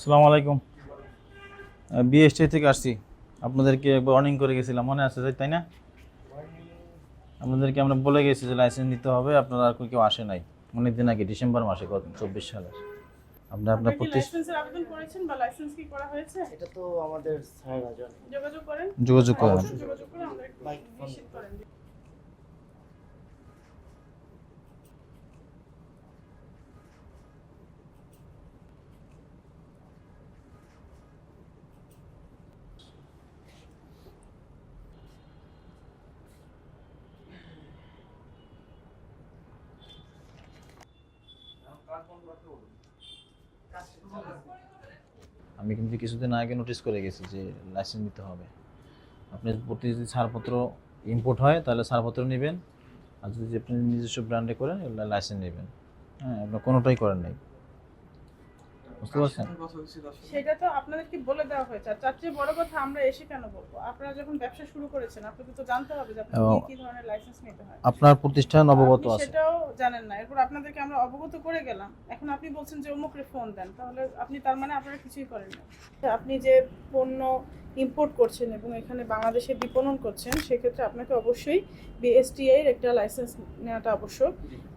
সালাম আলাইকুম। বিএসটি থেকে আসছি। আপনাদেরকে একবার অর্নিং করে গেছিলাম মনে আছে তাই না? আপনাদেরকে আমরা বলে গেছি যে লাইসেন্স নিতে হবে আপনারা আর কেউ আসে নাই। অনেক দিন আগে ডিসেম্বর মাসে গত চব্বিশ সালে আপনি আপনার আপনার প্রতি আবেদন করেছেন বা লাইসেন্স কি করা হয়েছে? এটা তো আমাদের যোগাযোগ করেন। যোগাযোগ করেন অবশ্যই যোগাযোগ করে আমাদের একটু Like phone. নিশ্চিত করেন আমি কিন্তু কিছুদিন আগে নোটিস করে গেছি যে লাইসেন্স নিতে হবে। আপনি প্রতি যদি ছাড়পত্র ইম্পোর্ট হয়, তাহলে ছাড়পত্র নেবেন। আর যদি আপনি নিজস্ব ব্র্যান্ডে করেন লাইসেন্স নেবেন। হ্যাঁ আপনার কোনোটাই করেন নাই। বুঝতে পারছেন? সেটা তো আপনাদেরকে বলে দেওয়া হয়েছে। আর তার চেয়ে বড় কথা আমরা এসে কেন বলব? আপনারা যখন ব্যবসা শুরু করেছেন আপনাকে তো জানতে হবে যে আপনাকে কি কি ধরনের লাইসেন্স নিতে হয়। আপনার প্রতিষ্ঠান অবগত আছে। সেটাও জানেন না। এরপর আপনাদেরকে আমরা অবগত করে গেলাম। এখন আপনি বলছেন যে অমুকরে ফোন দেন। তাহলে আপনি তার মানে আপনারা কিছুই করেন না আপনি যে পণ্য ইম্পোর্ট করছেন এবং এখানে বাংলাদেশে বিপণন করছেন সেক্ষেত্রে আপনাকে অবশ্যই বিএসটিআই এর একটা লাইসেন্স নেওয়াটা আবশ্যক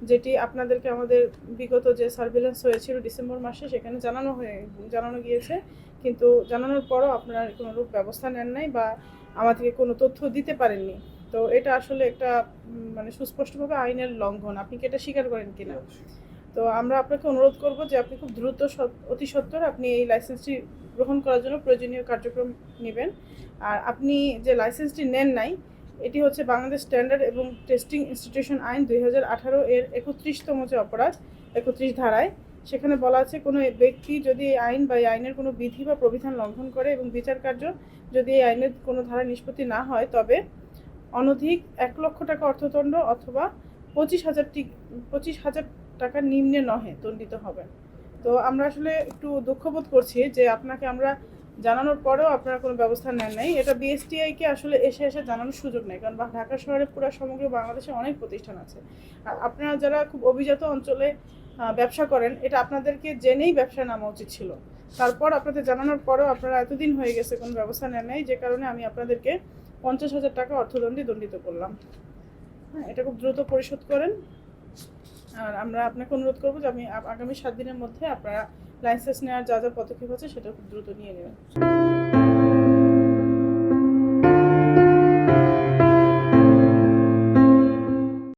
যেটি আপনাদেরকে আমাদের বিগত যে সার্ভিলেন্স হয়েছিল ডিসেম্বর মাসে সেখানে জানানো হয়ে জানানো গিয়েছে। কিন্তু জানানোর পরও আপনারা কোনো রূপ ব্যবস্থা নেন নাই বা আমাদেরকে কোনো তথ্য দিতে পারেননি। তো এটা আসলে একটা মানে সুস্পষ্টভাবে আইনের লঙ্ঘন। আপনি কি এটা স্বীকার করেন কিনা? তো আমরা আপনাকে অনুরোধ করব যে আপনি খুব দ্রুত অতি সত্বর আপনি এই লাইসেন্সটি গ্রহণ করার জন্য প্রয়োজনীয় কার্যক্রম নেবেন। আর আপনি যে লাইসেন্সটি নেন নাই, এটি হচ্ছে বাংলাদেশ স্ট্যান্ডার্ড এবং টেস্টিং ইনস্টিটিউশন আইন দুই হাজার আঠারো এর একত্রিশতম যে অপরাধ, একত্রিশ ধারায়, সেখানে বলা আছে কোনো ব্যক্তি যদি এই আইন বা এই আইনের কোনো বিধি বা প্রবিধান লঙ্ঘন করে এবং বিচার কার্য যদি এই আইনের কোনো ধারা নিষ্পত্তি না হয়, তবে অনধিক এক লক্ষ টাকা অর্থদণ্ড অথবা পঁচিশ হাজার পঁচিশ হাজার টাকা নিম্নে নহে, দণ্ডিত হবেন। তো আমরা আসলে একটু দুঃখবোধ করছি যে আপনাকে আমরা জানানোর পরেও আপনারা কোনো ব্যবস্থা নেন নাই। এটা বিএসটিআইকে আসলে এসে এসে জানানোর সুযোগ নেই, কারণ ঢাকা শহরে পুরো সমগ্র বাংলাদেশে অনেক প্রতিষ্ঠান আছে। আর আপনারা যারা খুব অভিজাত অঞ্চলে ব্যবসা করেন, এটা আপনাদেরকে জেনেই ব্যবসা নামা উচিত ছিল। তারপর আপনাদের জানানোর পরেও আপনারা এতদিন হয়ে গেছে কোনো ব্যবস্থা নেন নাই, যে কারণে আমি আপনাদেরকে পঞ্চাশ হাজার টাকা অর্থদণ্ডে দণ্ডিত করলাম। হ্যাঁ এটা খুব দ্রুত পরিশোধ করেন। আর আমরা আপনাকে অনুরোধ করব যে আমি আগামী সাত দিনের মধ্যে আপনারা লাইসেন্স নেওয়ার যা যা পদক্ষেপ আছে, সেটা খুব দ্রুত নিয়ে নেবেন।